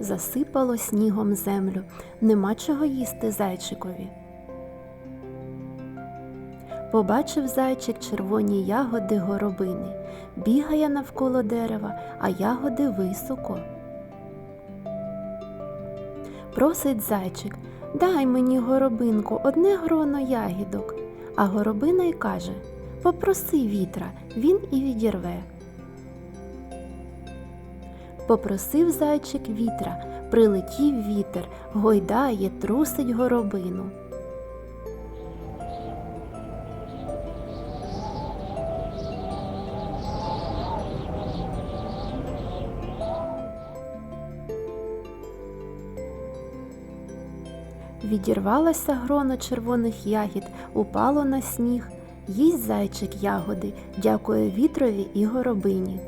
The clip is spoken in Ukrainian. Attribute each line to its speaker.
Speaker 1: засипало снігом землю. Нема чого їсти зайчикові. Побачив зайчик червоні ягоди горобини, бігає навколо дерева, а ягоди високо. Просить зайчик, дай мені горобинку одне гроно ягідок. А горобина й каже Попроси вітра, він і відірве. Попросив зайчик вітра, прилетів вітер, гойдає, трусить горобину. Відірвалося гроно червоних ягід, упало на сніг. Їсть зайчик ягоди, дякує вітрові і горобині.